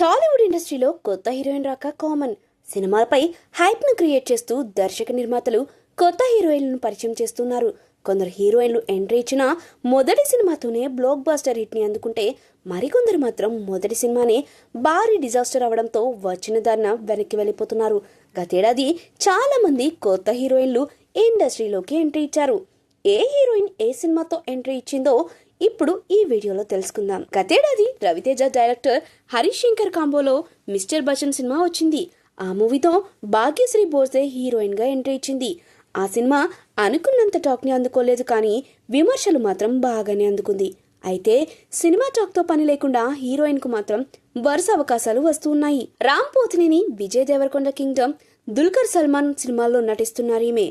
టాలీవుడ్ ఇండస్ట్రీలో కొత్త హీరోయిన్ రాక కామన్. సినిమాలపై హైప్ను క్రియేట్ చేస్తూ దర్శక నిర్మాతలు కొత్త హీరోయిన్లను పరిచయం చేస్తున్నారు. కొందరు హీరోయిన్లు ఎంట్రీ ఇచ్చిన మొదటి సినిమాతోనే బ్లాక్ బాస్టర్ హిట్ని అందుకుంటే మరికొందరు మాత్రం మొదటి సినిమానే భారీ డిజాస్టర్ అవడంతో వచ్చిన దారిన వెనక్కి వెళ్ళిపోతున్నారు. గతేడాది చాలామంది కొత్త హీరోయిన్లు ఇండస్ట్రీలోకి ఎంట్రీ ఇచ్చారు. ఏ హీరోయిన్ ఏ సినిమాతో ఎంట్రీ ఇచ్చిందో ఇప్పుడు ఈ వీడియోలో తెలుసుకుందాం. గతేడాది రవితేజ డైరెక్టర్ హరీష్ శంకర్ కాంబోలో మిస్టర్ బచ్చన్ సినిమా వచ్చింది. ఆ మూవీతో భాగ్యశ్రీ బోర్సే హీరోయిన్గా ఎంట్రీ ఇచ్చింది. ఆ సినిమా అనుకున్నంత టాక్ని అందుకోలేదు కానీ విమర్శలు మాత్రం బాగానే అందుకుంది. అయితే సినిమా టాక్తో పని లేకుండా హీరోయిన్కు మాత్రం వరుస అవకాశాలు వస్తున్నాయి రామ్ పోతినేని విజయ్ దేవరకొండ కింగ్డమ్ దుల్కర్ సల్మాన్ సినిమాల్లో నటిస్తున్నారు ఈమె.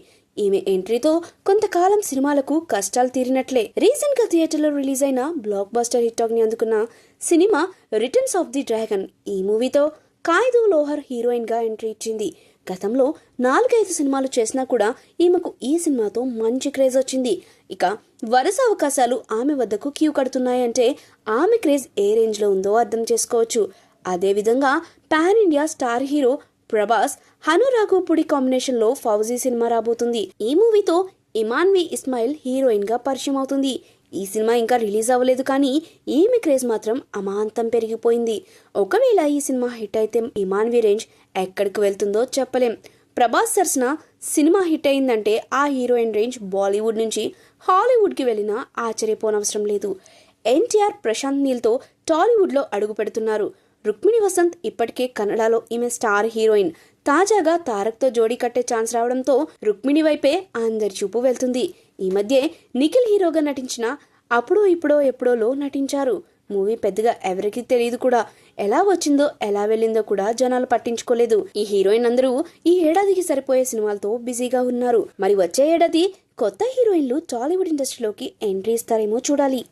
ఈమె ఎంట్రీతో కొంతకాలం సినిమాలకు కష్టాలు తీరినట్లే. రీసెంట్గా థియేటర్లో రిలీజ్ అయిన బ్లాక్ బస్టర్ హిట్టాక్ని అందుకున్న cinema returns of the dragon ఈ మూవీతో కాయిదు లోహర్ హీరోయిన్గా ఎంట్రీ ఇచ్చింది. గతంలో నాలుగైదు సినిమాలు చేసినా కూడా ఈమెకు ఈ సినిమాతో మంచి క్రేజ్ వచ్చింది. ఇక వరుస అవకాశాలు ఆమె వద్దకు క్యూ కడుతున్నాయంటే ఆమె క్రేజ్ ఏ రేంజ్లో ఉందో అర్థం చేసుకోవచ్చు. అదేవిధంగా pan India star hero Prabhas Hanu Raghavapudi కాంబినేషన్లో ఫౌజీ సినిమా రాబోతుంది. ఈ మూవీతో ఇమాన్వి ఇస్మాయిల్ హీరోయిన్గా పరిచయం అవుతుంది. ఈ సినిమా ఇంకా రిలీజ్ అవ్వలేదు కానీ ఈమె క్రేజ్ మాత్రం అమాంతం పెరిగిపోయింది. ఒకవేళ ఈ సినిమా హిట్ అయితే ఇమాన్వి రేంజ్ ఎక్కడికి వెళ్తుందో చెప్పలేం. ప్రభాస్ సరసన సినిమా హిట్ అయిందంటే ఆ హీరోయిన్ రేంజ్ బాలీవుడ్ నుంచి హాలీవుడ్కి వెళ్ళినా ఆశ్చర్యపోనవసరం లేదు. ఎన్టీఆర్ ప్రశాంత్ నీల్తో టాలీవుడ్లో అడుగు పెడుతున్నారు. రుక్మిణి వసంత్ ఇప్పటికే కన్నడలో ఈమె స్టార్ హీరోయిన్. తాజాగా తారక్తో జోడీ కట్టే ఛాన్స్ రావడంతో రుక్మిణి వైపే అందరి చూపు వెళ్తుంది. ఈ మధ్యే నిఖిల్ హీరోగా నటించిన అప్పుడో ఇప్పుడో ఎప్పుడోలో నటించారు. మూవీ పెద్దగా ఎవరికీ తెలియదు కూడా. ఎలా వచ్చిందో ఎలా వెళ్ళిందో కూడా జనాలు పట్టించుకోలేదు. ఈ హీరోయిన్ అందరూ ఈ ఏడాదికి సరిపోయే సినిమాలతో బిజీగా ఉన్నారు. మరి వచ్చే ఏడాది కొత్త హీరోయిన్లు టాలీవుడ్ ఇండస్ట్రీలోకి ఎంట్రీ ఇస్తారేమో చూడాలి.